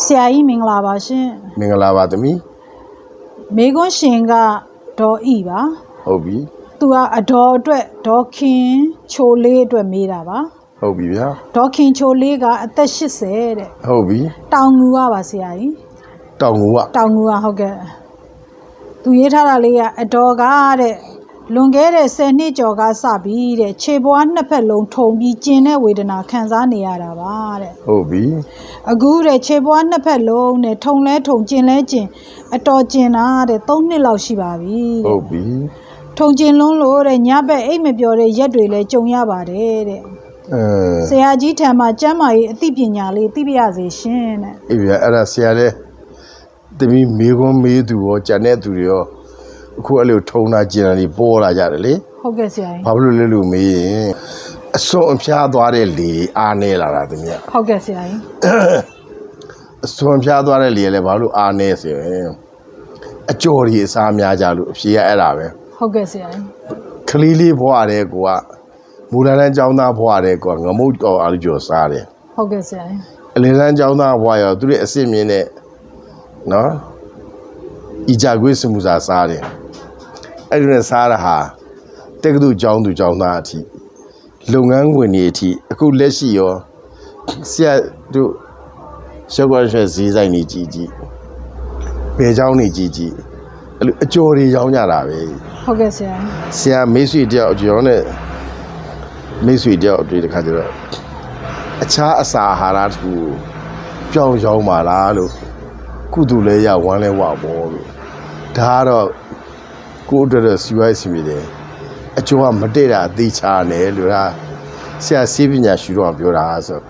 ဆရာကြီးမင်္ဂလာပါရှင်မင်္ဂလာပါသမီးမေကွန်းရှင်ကဒေါ်ဤပါဟုတ်ပြီသူကအဒေါ်အတွက်ဒေါ်ခင်ချိုလေးအတွက်မေးတာပါဟုတ်ပြီဗျာဒေါ်ခင်ချိုလေးကအသက်80တဲ့ဟုတ်ပြီတောင်ငူကပါဆရာကြီးတောင်ငူကတောင်ငူကဟုတ်ကဲ့သူရေးထားတာလေးကအဒေါ်ကတဲ့ လွန်ခဲ့တဲ့10နှစ်ကျော်ကစပြီးတဲ့ခြေပွားနှစ်ဖက်လုံးထုံပြီးကျင်တဲ့ဝေဒနာခံစားနေရတာပါတဲ့ဟုတ်ပြီအခုတဲ့ခြေပွားနှစ်ဖက်လုံးနဲ့ထုံလဲထုံကျင်လဲကျင်အတော်ကျင်တာတဲ့3နှစ်လောက်ရှိပါပြီတဲ့ဟုတ်ပြီထုံကျင်လုံးလို့တဲ့ညဘက်အိတ်မပြောတဲ့ရက်တွေလည်းကြုံရပါတယ်တဲ့အဲဆရာကြီးထံမှာကျမ်းမာရေးအသိပညာလေးသိပြရစေရှင်တဲ့အေးဗျာအဲ့ဒါဆရာလဲသမီးမေခွန်းမေးသူရောကြံတဲ့သူတွေရော အခုအဲ့လိုထုံတာကျင်တာတွေပေါ်လာကြတယ်လေဟုတ်ကဲ့ဆရာကြီးဘာဖြစ်လို့လဲလို့မေးရင်အစွန်အဖျားသွားတဲ့လေတွေအားနေလာတာသမီးကဟုတ်ကဲ့ဆရာကြီးအစွန်အဖျားသွားတဲ့လေကလည်းဘာလို့အားနေဆိုရင်အကျော်ကြီးအစားများကြလို့အဖြေကအဲ့ဒါပဲဟုတ်ကဲ့ဆရာကြီးကလေးလေးဘွားတဲ့ကိုကမူလတန်းကျောင်းသားဘွားတဲ့ကိုကငမုတ်တော်အားကြော်စားတယ်ဟုတ်ကဲ့ဆရာကြီးအလယ်တန်းကျောင်းသားဘွားရောသူတို့အစ်စ်မြင့်တဲ့နော်ဤကြကွေးစမှုစာစားတယ် အဲ့ဒီနဲ့စားတာဟာတက္ကသိုလ်ကျောင်းသူကျောင်းသားအထိလုပ်ငန်းဝင်တွေအထိအခုလက်ရှိရောဆရာတို့ရှောက်ကွက်ရွှဲဈေးဆိုင်နေကြီးကြီးဘယ်ကျောင်းနေကြီးကြီးအဲ့လိုအကျော်တွေရောင်းကြတာပဲဟုတ်ကဲ့ဆရာကြီးဆရာမေးဆွေတယောက်ကျွန်တော်နဲ့မေးဆွေတယောက်အတွေ့တခါကျတော့အခြားအစာအာဟာရတစ်ခုကိုပြောင်းရောင်းပါလားလို့ကုသူလဲရဝမ်းလဲဝပေါ်လို့ဒါကတော့ ကိုယ့်အတွက်တော့စီဝိုင်းစီမီတယ်အကျိုးကမတည့်တာအသေးချာတယ်လို့ဒါဆရာစေပညာရှူတော့ပြောတာဆို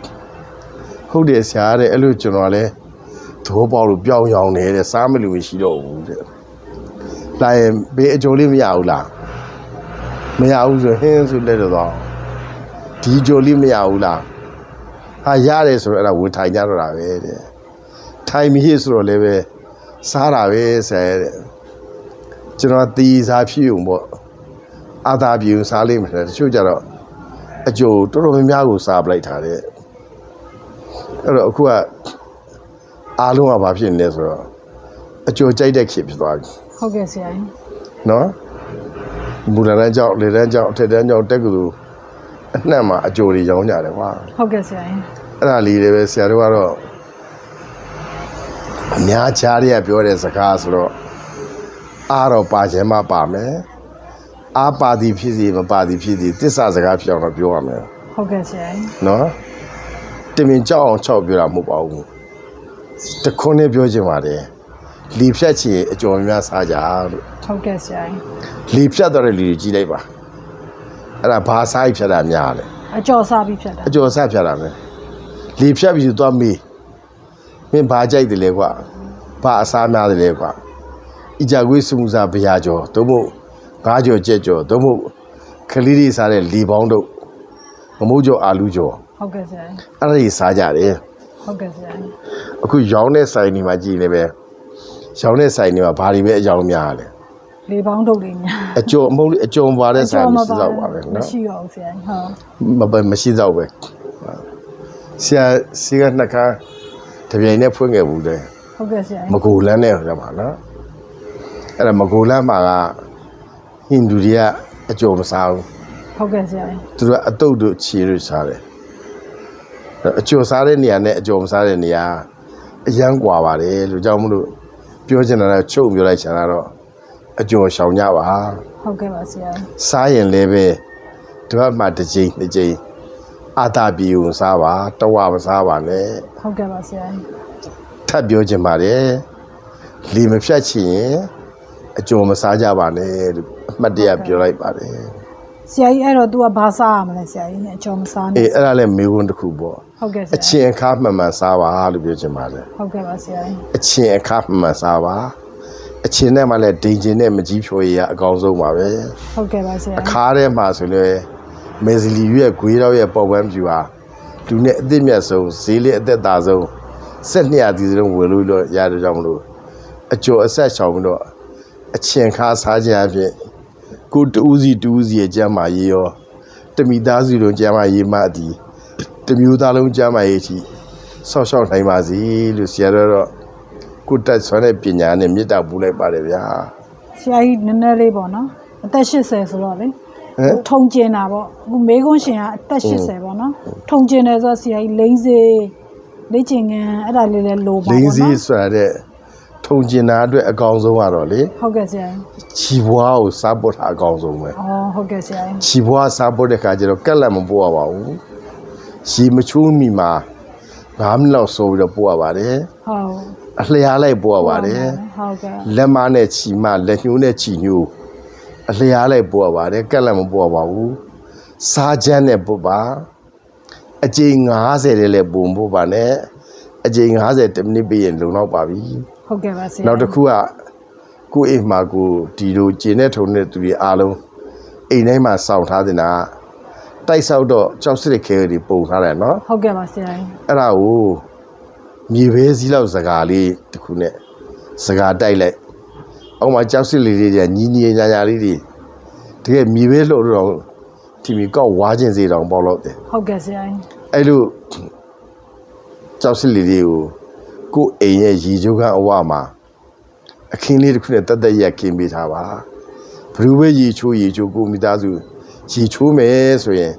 ဟုတ်တယ်ဆရာတဲ့အဲ့လိုကျွန်တော်လဲသဘောပေါက်လို့ပြောင်းရောင်းတယ်တဲ့စားမလို့မရှိတော့ဘူးတဲ့လာရင်ဘေးအကျိုးလေးမရဘူးလားမရဘူးဆိုဟင်းဆိုလက်တော့တော့ဒီကြိုလေးမရဘူးလားဟာရတယ်ဆိုတော့အဲ့ဒါဝင်ထိုင်ကြတော့တာပဲတဲ့ထိုင်မီဆိုတော့လည်းပဲစားတာပဲဆဲတဲ့ ကျွန်တော်တီးစားဖြစ်ုံပေါ့အာသာပြေစားလိမ့်မယ်တချို့ကြတော့အကျိုးတော်တော်များများကိုစားပလိုက်တာတဲ့အဲ့တော့အခုကအားလုံးကဘာဖြစ်နေလဲဆိုတော့အကျိုးကြိုက်တဲ့ခေတ်ဖြစ်သွားပြီဟုတ်ကဲ့ဆရာကြီးနော်မူလတန်းကျောင်းလေတန်းကျောင်းအထက်တန်းကျောင်းတက်ကလူအနှံ့မှာအကြိုတွေရောင်းကြတယ်ကွာဟုတ်ကဲ့ဆရာကြီးအဲ့ဒါလေးတွေပဲဆရာတို့ကတော့အများချားတွေကပြောတဲ့စကားဆိုတော့ အားတော့ပါခြင်းမပါမယ်အားပါသည်ဖြစ်စီမပါသည်ဖြစ်စီတစ္ဆာစကားပြောင်းတော့ပြောရမယ်ဟုတ်ကဲ့ဆရာကြီးနော်တင်မြင်ကြောက်အောင်ချောက်ပြောတာမဟုတ်ပါဘူးတခွန်းနဲ့ပြောချင်ပါတယ်လီဖြတ်ချင်အကျော်များများစားကြလို့ဟုတ်ကဲ့ဆရာကြီးလေဖြတ်တော့တဲ့လူတွေကြီးလိုက်ပါအဲ့ဒါဘာစားဖြတ်တာများလဲအကျော်စားပြီးဖြတ်တာအကျော်စားဖြတ်တာပဲလေဖြတ်ပြီးသွားမေးမင်းဘာကြိုက်တယ်လဲကွာဘာအစားများတယ်လဲကွာ အကြကွေးစမှုစားဘရာကျော်သို့မဟုတ်ငါးကျော်ကြက်ကျော်သို့မဟုတ်ခလီတွေစားတဲ့လေပေါင်းတို့မမိုးကျော်အာလူကျော်ဟုတ်ကဲ့ဆရာကြီးအဲ့ဒါကြီးစားကြတယ်ဟုတ်ကဲ့ဆရာကြီးအခုရောင်းတဲ့ဆိုင်တွေမှာကြည်နေပဲရောင်းတဲ့ဆိုင်တွေမှာဘာတွေပဲအကြောင်းများလဲလေပေါင်းထုတ်လေးများအကျော်အမုန်းလေးအကျော်ပါတဲ့ဆိုင်မရှိတော့ပါပဲမနော်ရှိတော့ဘူးဆရာကြီးဟုတ်မပမရှိတော့ပဲဆရာစီကနှစ်ခါတပြိုင်နဲ့ဖွင့်ခဲ့ဘူးတဲ့ဟုတ်ကဲ့ဆရာမကြီးကူလန်းနဲ့ဟိုမှာနော် အဲ့ဒါမကူလန်းမှာကဟိန္ဒူတွေကအကျော်မစားဘူး ဟုတ်ကဲ့ဆရာကြီး သူတို့ကအတုတ်တို့ခြေတို့စားတယ်အဲ့အကျော်စားတဲ့နေရာနဲ့အကျော်မစားတဲ့နေရာအရန်กว่าပါတယ်လို့ကြောင့်မလို့ပြောချင်တာကချုပ်ပြောလိုက်ချင်တာတော့အကျော်ရှောင်ကြပါ ဟုတ်ကဲ့ပါဆရာကြီး စားရင်လည်းပဲဒီဘက်မှာတစ်ချိန်တစ်ချိန်အာတာပြေုံစားပါတဝမစားပါနဲ့ ဟုတ်ကဲ့ပါဆရာကြီး ထပ်ပြောချင်ပါတယ်လီမဖြတ်ချင်ရင် အကျော်မစားကြပါနဲ့လို့အမှတ်တရပြောလိုက်ပါတယ်ဆရာကြီးအဲ့တော့ तू ကဘာစားရမလဲဆရာကြီးနဲ့အကျော်မစားအေးနဲ့အဲ့ဒါလည်းမေးခွန်းတစ်ခုပေါ့ဟုတ်ကဲ့ဆအရာချကြီးင်အခါမှန်မှန်စားပါလို့ပြောချင်ပါတယ်ဟုတ်ကဲ့ပါဆရာကြီးအချင်အခါမှန်မှန်စားပါအချင်နဲ့မှလည်းဒိန်ချင်နဲ့မကြီးဖြိုရရအကောင်းဆုံးပါပဲဟုတ်ကဲ့ပါဆရာအကြီးခါထဲမှာဆိုလဲမေဇလီရဲ့ဂွေးတော့ရဲ့ပေါ်ပန်းပြူဟာလူနဲ့အသက်မြတ်ဆုံးဈေးလေးအသက်သာဆုံးဆက်နှစ်ရာသီစလုံးဝယ်လို့လို့ရတဲ့ကြောင့်မလို့အကျော်အဆက်ချောင်ပြီးတော့ အချင်ခါစားခြင်းအဖြစ်ကိုတူးစီတူးစီရဲ့ကျမ်းမာရေးရောတမိသားစုလုံးကျမ်းမာရေးမှအသည်တမျိုးသားလုံးကျမ်းမာရေးချီဆောက်ရှောက်နိုင်ပါစေလို့ဆရာတော်တော့ကုတက်ဆွမ်းတဲ့ပညာနဲ့မေတ္တာပူလိုက်ပါတယ်ဗျာဆရာကြီးနည်းနည်းလေးပေါ့နော်အသက်80ဆိုတော့လေဟမ်ထုံကျင်တာပေါ့အခုမေကွန်းရှင်ကအသက်80ပေါ့နော်ထုံကျင်တယ်ဆိုတော့ဆရာကြီးလိမ့်စေလေ့ကျင်ငန်းအဲ့ဒါလေးလည်းလိုပါလပေါ့င်းနော်စည်းဆိုတာတဲ့ ထုံကျင်တာအတွက်အကောင်ဆုံးကတော့လေဟုတ်ကဲ့ဆရာကြီးခြီဘွားကိုစားပုတ်တာအကောင်ဆုံးပဲအော်ဟုတ်ကဲ့ဆရာကြီးခြီဘွားစားပုတ်တဲ့ခါကျတော့ကက်လက်မပို့ရပါဘူးရှီမချိုးမီမှာ9မိနစ်လောက်ဆိုပြီးတော့ပို့ရပါတယ်ဟုတ်အလျားလိုက်ပို့ရပါတယ်ဟုတ်ကဲ့လက်မနဲ့ခြီမလက်ညှိုးနဲ့ခြီညှိုးအလျားလိုက်ပို့ရပါတယ်ကက်လက်မပို့ရပါဘူးစားချမ်းနဲ့ပို့ပါအကြိမ်90တဲ့လည်းပုံပို့ပါနဲ့အကြိမ်90တမိနစ်ပြည့်ရင်လုံလောက်ပါပြီ ဟုတ်ကဲ့ပါဆရာနောက်တစ်ခုကကိုယ့်အိမ်မှာကိုဒီလိုကျင်တဲ့ထုံတဲ့သူတွေအားလုံးအိမ်တိုင်းမှာစောင့်ထားတဲ့နာတိုက်ဆောက်တော့ကြောက်စစ်တဲ့ခဲတွေပုံထားတယ်နော်ဟုတ်ကဲ့ပါဆရာကြီးအဲ့ဒါကိုမြေပဲစည်းလောက်စကားလေးတစ်ခုနဲ့စကားတိုက်လိုက်အောက်မှာကြောက်စစ်လေးတွေကညီညီညာညာလေးတွေတကယ်မြေပဲလှုပ်တော့ဒီမီကောက်ဝါခြင်းစေတောင်ပေါက်တော့တယ်ဟုတ်ကဲ့ဆရာကြီးအဲ့လိုကြောက်စစ်လေးတွေကို ကိုယ့်အိမ်ရဲ့ရေချိုးခန်းအဝမှာအခင်းလေးတစ်ခုနဲ့တက်တက်ရက်ခင်းပေးထားပါဘယ်လိုပဲရေချိုးရေချိုးကိုမိသားစုရေချိုးမယ်ဆိုရင်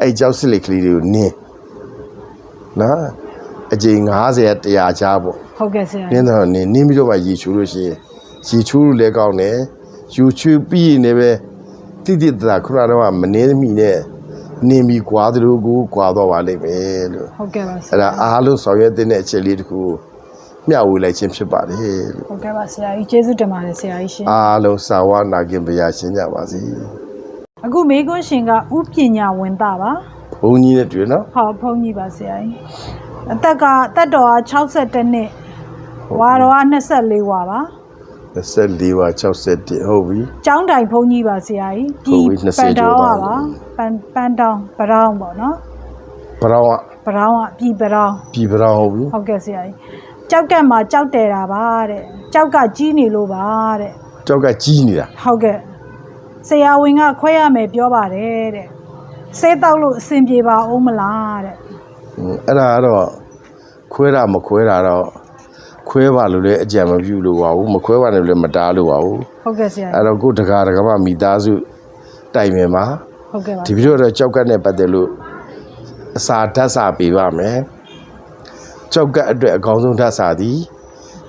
အဲ့ကြောက်စစ်လေးကလေးတွေကိုနင်းနော်အကြိမ်90 100ချားပေါ့ဟုတ်ကဲ့ဆရာနကြီးင်းတော့နင်းနင်းပြီးတော့မှရေချိုးလို့ရှိရင်ရေချိုးလို့လည်းကောင်းတယ်ယူချွေးပြီးရင်လည်းပဲတိတိတသာခုနကတော့မနေသမီနဲ့ နင်းပြီးကွာသလိုကိုကွာတော့ပါလိမ့်မယ်လို့ဟုတ်ကဲ့ပါဆအဲ့ရာဒါအားလုံးဆောင်ရွက်တဲ့အချက်လေးတစ်ခုကိုမျှဝေလိုက်ခြင်းဖြစ်ပါတယ်လို့ဟုတ်ကဲ့ပါဆရာကြီးကျေးဇူးတင်ပါတယ်ဆရာကြီးရှင်အားလုံးစာဝနာခင်ဗျာရှင်းကြပါစေအခုမေကွန်းရှင်ကဥပညာဝင်တာပါဘုန်းကြီးနဲ့တွေ့နော်ဟောဖုန်းကြီးပါဆရာကြီးအသက်ကအသက်တော်က62နှစ်ဝါတော်က24ဝါပါ 24ဝါ61ဟုတ်ပြီကျောင်းတိုင်ဖုန်းကြီးပါဆရာကြီးဟုတ်ပြီ20ပန်တောင်းကျော်ပါသွားပြီပါပန်ပန်တောင်းပရောင်းပေါ့နော်ဘရောင်းကပရောင်းကပြည်ပရောင်းပြီဘရောင်းဟုတ်ပြီဟုတ်ကဲ့ဆရာကြီးကြောက်ကက်မှာကြောက်တယ်တာပါတဲ့ကြောက်ကကြီးနေလို့ပါတဲ့ကြောက်ကကြီးနေတာဟုတ်ကဲ့ဆရာဝန်ကခွဲရမယ်ပြောပါတယ်တဲ့ဆေးတောက်လို့အဆင်ပြေပါအောင်မလားတဲ့ဟွန်းအဲ့ဒါကတော့ခွဲတာမခွဲတာတော့ ခွဲပါလို့လည်းအကြံမပြုလို့ပါဘူးမခွဲပါနဲ့လည်းမတားလို့ပါဘူးဟုတ်ကဲ့ဆရာအဲ့ကြီးတော့ကိုယ်တကာတကမမိသားစုတိုင်ပင်မှာဟုတ်ကဲ့ပါဒီပြီးတော့ကြောက်ကတ်နဲ့ပတ်သက်လို့အစာဓာတ်စာပေးပါမယ်ကြောက်ကတ်အတွက်အကောင်းဆုံးဓာတ်စာသည်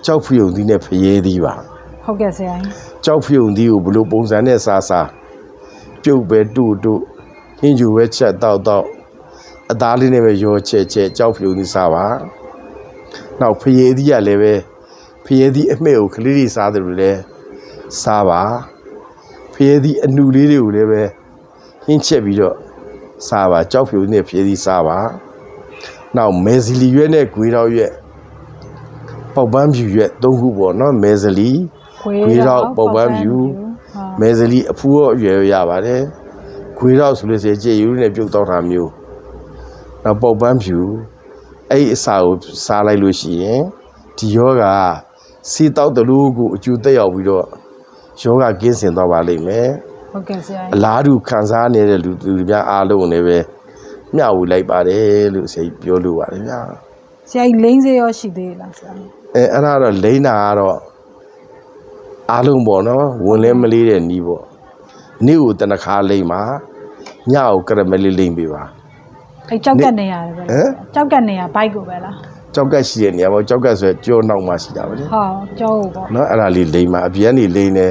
ကြောက်ဖျုံသီးနဲ့ဖျဲသီးပါဟုတ်ကဲ့ဆရာကြီးကြောက်ဖျုံသီးကိုဘယ်လိုပုံစံနဲ့စားစားပြုတ်ပဲတူတူဟင်းကျူပဲချက်တောက်တောက်အသားလေးနဲ့ပဲရောချက်ချက်ကြောက်ဖျုံသီးစားပါ နောက်ဖျဲသီးကလည်းပဲဖျဲသီးအမှဲ့ကိုကလေးတွေစားတယ်လို့လည်းစားပါဖျဲသီးအနူလေးတွေကိုလည်းပဲဟင်းချက်ပြီးတော့စားပါကြောက်ဖြူနဲ့ဖျဲသီးစားပါနောက်မဲဇီလီရွက်နဲ့ဂွေတော်ရွက်ပေါက်ပန်းဖြူရွက်သုံးခုပေါ့နော်မဲဇလီခွေးခွေးတော့ပုပ်ပန်းဖြူဟုတ်မဲဇလီအဖူးရောအရွယ်ရောရပါတယ်ဂွေတော်ဆိုလို့ဆိုရင်ကြေယူနဲ့ပြုတ်တော့တာမျိုးနောက်ပေါက်ပန်းဖြူ အဲ့ဒီအစာကိုစားလိုက်လို့ရှိရင်ဒီယောဂစီတောက်တလူကိုအကျိုးတက်ရောက်ပြီးတော့ယောဂကင်းစင်သွားပါလိမ့်မယ်ဟုတ်ကဲ့ဆရာအကြီးလားတူခံစားနေတဲ့လူသူများအားလုံးလည်းပဲမျှဝေလိုက်ပါတယ်လို့ဆရာကြီးပြောလိုပါတယ်ဗျာဆရာကြီးလိမ့်စေရောရှိသေးလားဆရာကြီးအဲအဲ့ဒါတော့လိမ့်တာကတော့အားလုံးပေါ့နော်ဝင်လဲမလေးတဲ့နီးပေါ့နေ့ကိုတနခါလိမ့်ပါညကိုကရမလေးလိမ့်ပေးပါ အဲကြောက်ကက်နေရတယ်ပဲလားဟမ် ကြောက်ကက်နေရဘိုက်ကိုပဲလားကြောက်ကက်ရှိတဲ့နေရာပေါ့ကြောက်ကက်ဆိုရင်ကြောနောက်မှရှိတာပဲလေဟောကြောက်ပေါ့နော်အဲ့ဒါလေးလိမ့်ပါအပြန်နေလိမ့်နေ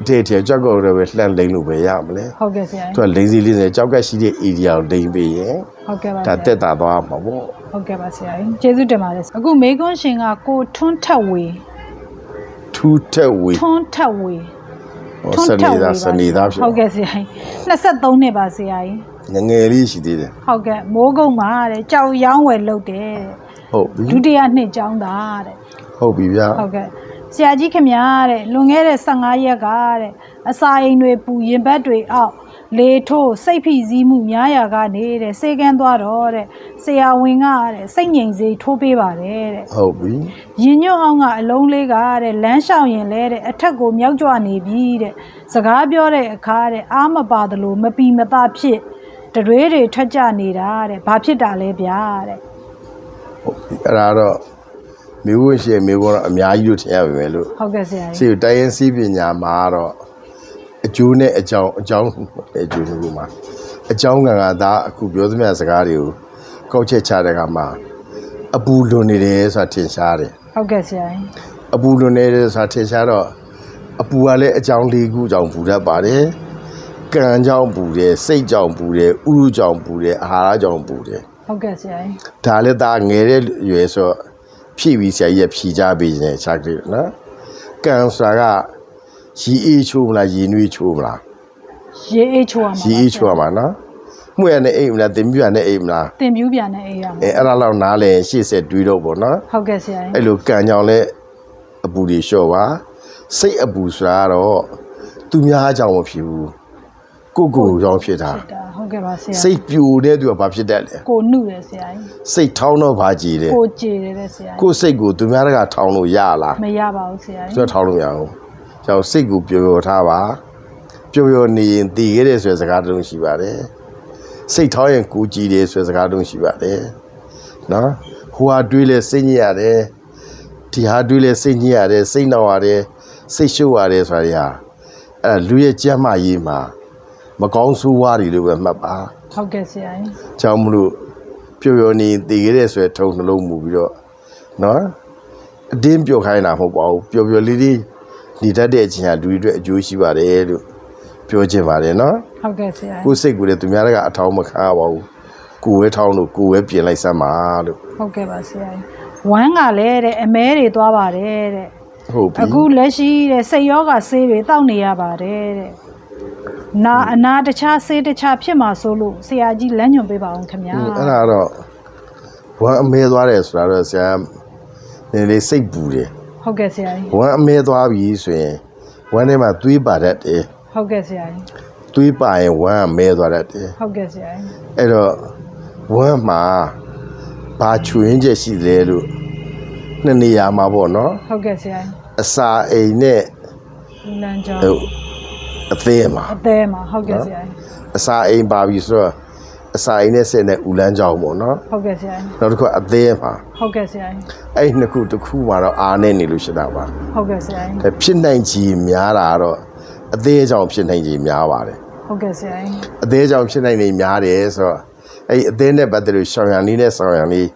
အထည့်ထည့်ကြောက်ကောက်တော့ပဲလှန့်လိမ့်လို့ပဲရမလဲဟုတ်ကဲ့ဆရာသူကြီးကလိမ့်စီလေးနဲ့ကြောက်ကက်ရှိတဲ့ area ကိုလိမ့်ပေးရင်ဟုတ်ကဲ့ပါဆဒါရာတက်တာသွားမှာပေါ့ဟုတ်ကဲ့ပါဆရာကြီးကျေးဇူးတင်ပါတယ်အခုမေကွန်းရှင်ကကိုထွန်းထက်ဝေထူးထက်ဝေထွန်းထက်ဝေ ဟောစနေသားစနေသားဖြစ်ဟုတ်ကဲ့ဆရာကြီး23နှစ်ပါဆရာကြီး ငယ်ငယ်လေးရှိသေးတယ်ဟုတ်ကဲ့မိုးကုတ်မှာတဲ့ကြောက်ရောင်းဝယ်လုပ်တယ်တဲ့ဟုတ်ပြီဒုတိယနှစ်ကျောင်းသားတဲ့ဟုတ်ပြီဗျာဟုတ်ကဲ့ဆရာကြီးခင်ဗျားတဲ့လွန်ခဲ့တဲ့15ရက်ကတဲ့အစာအိမ်တွေပူရင်ဘတ်တွေအောက်လေထိုးစိတ်ဖိစီးမှုများရာကနေတဲ့စေကန်းသွားတော့တဲ့ဆရာဝန်ကတဲ့စိတ်ငြိမ်စေထိုးပေးပါတယ်တဲ့ဟုတ်ပြီရင်ညွန့်အောင်ကအလုံးလေးကတဲ့လမ်းလျှောက်ရင်လဲတဲ့အထက်ကိုမြောက်ကြွနေပြီတဲ့စကားပြောတဲ့အခါတဲ့အာမပါသလိုမပီမသားဖြစ် တရွေးတွေထွက်ကြနေတာတဲ့ဘာဖြစ်တာလဲဗျာတဲ့ဩအဲ့ဒါတော့မိဝရှိမိဘတော့အများကြီးလို့ထင်ရပါမယ်လို့ဟုတ်ကဲ့ဆရာစီကြီးတိုင်းရင်စီးပညာမှာတော့အကျိုးနဲ့အကြောင်းအကြောင်းအကျိုးမျိုးမှာအကြောင်းကကဒါအခုပြောသမျှစကားတွေကိုကောက်ချက်ချတဲ့အခါမှာအပူလွန်နေတယ်ဆိုတာထင်ရှားတယ်ဟုတ်ကဲ့ဆရာကြီးအပူလွန်နေတယ်ဆိုတာထင်ရှားတော့အပူကလည်းအကြောင်း၄ခုကြောင့်ပူတတ်ပါတယ် ကံကြောင့်ပူတယ်စိတ်ကြောင့်ပူတယ်ဥရုကြောင့်ပူတယ်အာဟာရကြောင့်ပူတယ်ဟုတ်ကဲ့ဆရာကြီးဒါလည်းဒါငယ်တဲ့ရွယ်ဆိုတော့ဖြည့်ပြီးဆရာကြီးကဖြည့်ကြပေးနေချာကလေးနော်ကံဆိုတာကရီအေးချိုးမလားရီနွေးချိုးမလားရေအေးချိုးရမှာရီအေးချိုးရမှာနော်မှုရနဲ့အိမ်မလားတင်ပြရနဲ့အိမ်မလားတင်ပြူးပြန်နဲ့အေးရမှာအဲအဲ့ဒါလောက်နားလဲရှေ့ဆက်တွေးတော့ပေါ့နော်ဟုတ်ကဲ့ဆရာကြီးအဲ့လိုကံကြောင့်လဲအပူတွေလျှော့ပါစိတ်အပူဆိုတာကတော့သူများကြောင့်မဖြစ်ဘူး ကိုယ့်ကိုယ်ကြောင့်ဖြစ်တာဖြစ်တာဟုတ်ကဲ့ပါဆရာစိတ်ပြိုတဲ့သူကဘာဖြစ်တတ်လဲကိုနှုတယ်ဆရာကြီးစိတ်ထောင်းတော့ဘာကြည်တယ်ကိုကြည်တယ်တဲ့ဆရာကြီးကိုယ့်စိတ်ကိုသူများတကထောင်းလို့ရလားမရပါဘူးဆရာကြီးကျွတ်ထောင်းလို့မရဘူးကျွန်တော်စိတ်ကိုပျော်ပျော်ထားပါပျော်ပျော်နေရင်တည်ခဲ့တဲ့ဆိုတဲ့စကားတစ်လုံးရှိပါတယ်စိတ်ထောင်းရင်ကိုကြည်တယ်ဆိုတဲ့စကားတစ်လုံးရှိပါတယ်နော်ဟိုဟာတွေးလဲစိတ်ညစ်ရတယ်ဒီဟာတွေးလဲစိတ်ညစ်ရတယ်စိတ်နောက်ရတယ်စိတ်ရှုပ်ရတယ်ဆိုတာတွေဟာအဲ့ဒါလူရဲ့ကြမ်းမာရေးမှာ မကောင်းဆိုးဝါးတွေလို့ပဲမှတ်ပါဟုတ်ကဲ့ဆရာကြီးကြောင့်မလို့ပျော်ပျော်နေတည်ခဲ့တဲ့ဆိုတဲ့ထုံနှလုံးမူပြီးတော့နော်အတင်းပျော်ခိုင်းတာမဟုတ်ပါဘူးပျော်ပျော်လေးလေးနေတတ်တဲ့အချိန်ဟာလူတွေအတွက်အကျိုးရှိပါတယ်လို့ပြောချင်ပါတယ်နော်ဟုတ်ကဲ့ဆရာကြီးကိုယ်စိတ်ကိုယ်လည်းသူများကအထောင်းမခံရပါဘူးကိုယ်ဝဲထောင်းလို့ကိုယ်ဝဲပြင်လိုက်စမ်းပါလို့ဟုတ်ကဲ့ပါဆရာကြီးဝမ်းကလည်းတဲ့အမဲတွေသွားပါတယ်တဲ့ဟုတ်ပြီအခုလက်ရှိတဲ့စိတ်ရောဂါဆေးတွေတောက်နေရပါတယ်တဲ့ နာအနာတခြားဆေးတခြားဖြစ်မှာဆိုလို့ဆရာကြီးလမ်းညွှန်ပေးပါအောင်ခင်ဗျာအဲ့ဒါတော့ဝမ်းအမဲသွားတယ်ဆိုတာတော့ဆရာနည်းနည်းလေးစိတ်ပူတယ်ဟုတ်ကဲ့ဆရာကြီးဝမ်းအမဲသွားပြီဆိုရင်ဝမ်းထဲမှာသွေးပါတတ်တယ်ဟုတ်ကဲ့ဆရာကြီးသွေးပါရင်ဝမ်းအမဲသွားတတ်တယ်ဟုတ်ကဲ့ဆရာကြီးအဲ့တော့ဝမ်းမှာဘာချွင်းချက်ရှိလဲလို့နှစ်နေရာမှာပေါ့နော်ဟုတ်ကဲ့ဆရာကြီးအစာအိမ်နဲ့လမ်းကြောင်းဟို အသေးမှာအသေးမှာဟုတ်ကဲ့ဆရာကြီးအစာအိမ်ပါပြီဆိုတော့အစာအိမ်နဲ့ဆက်တဲ့ဦးလန်းကြောင်ပေါ့နော်ဟုတ်ကဲ့ဆရာကြီးနောက်တစ်ခုအသေးမှာဟုတ်ကဲ့ဆရာကြီးအဲ့ဒီနှစ်ခုတစ်ခုမှာတော့အားနေနေလို့ရှိတာပါဟုတ်ကဲ့ဆရာကြီးဒါဖြစ်နိုင်ကြီးများတာကတော့အသေးကြောင့်ဖြစ်နိုင်ကြီးများပါတယ်ဟုတ်ကဲ့ဆရာကြီးအသေးကြောင့်ဖြစ်နိုင်နေများတယ်ဆိုတော့အဲ့ဒီအသေးနဲ့ပတ်သက်လို့ရှောင်ရံနည်းနဲ့ဆောင်ရံနည်း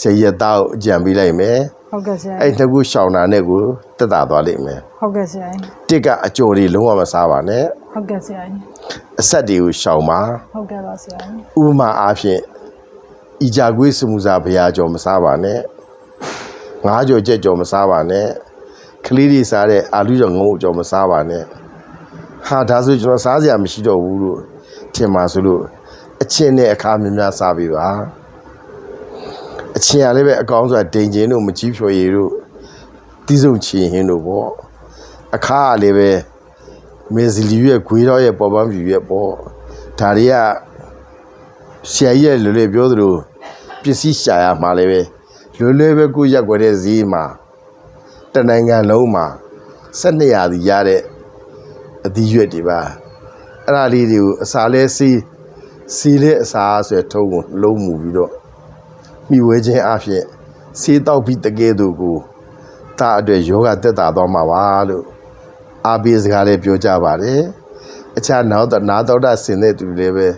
ဆရာကြီးတောက်အကြံပေးလိုက်မယ် ဟုတ်ကဲ့ဆရာအဲ့ကြီးနှစ်ခုရှောင်တာနဲ့ကိုတက်တာသွားလိမ့်မယ်ဟုတ်ကဲ့ဆရာကြီးတစ်ကအကျော်တွေလုံးဝမစားပါနဲ့ဟုတ်ကဲ့ဆရာကြီးအဆက်တွေကိုရှောင်ပါဟုတ်ကဲ့ပါဆရာကြီးဥပမာအားဖြင့်ဤကြကွေးစမှုစာဘုရားကျော်မစားပါနဲ့ငါးကျော်ကြက်ကျော်မစားပါနဲ့ကလေးတွေစားတဲ့အာလူကျော်ငုံကျော်မစားပါနဲ့ဟာဒါဆိုကျွန်တော်စားစရာမရှိတော့ဘူးလို့ထင်ပါဆိုလို့အချင်းနဲ့အခါများများစားပြီးပါ အချင်းရလည်းပဲအကောင်းဆိုတာဒိန်ကျင်တို့မကြီးဖြော်ရည်တို့တီးစုံချင်ဟင်းတို့ပေါ့အခါကလည်းပဲမေဇလီရဲ့ဂွေးတော်ရဲ့ပေါ်ပန်းပြူရဲ့ပေါ့ဒါတွေကဆရာကြီးရဲ့လွယ်လွယ်ပြောသလိုပစ္စည်းရှာရမှာလည်းပဲလွယ်လွယ်ပဲကိုရက်ွက်တဲ့ဈေးမှာတနိုင်ငံလုံးမှာ12ရာသီရတဲ့အသီးရွက်တွေပါအဲ့ဒါလေးတွေကိုအစာလဲစီးစီးတဲ့အစာဆိုရထုံးကိုလုံးမူပြီးတော့ မိဝဲခြင်းအဖြစ်စေးတောက်ပြီးတကယ်သူကိုဒါအတွက်ယောဂတက်တာသွားမှာပါလို့အာဘီစကားလေးပြောကြပါတယ်အခြားနောက်တော့နာတော်တာဆင်တဲ့သူတွေလည်းပဲ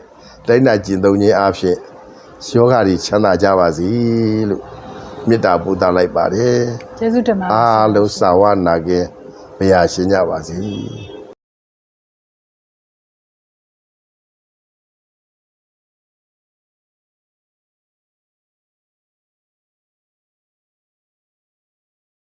လိုက်နာကျင့်သုံးခြင်းအဖြစ်ယောဂါတွေချမ်းသာကြပါစေလို့မေတ္တာပို့သလိုက်ပါတယ်ကျေးဇူးတင်ပါတယ်အားလုံးစာဝနာကင်ဘုရားရှင်ကြပါစေ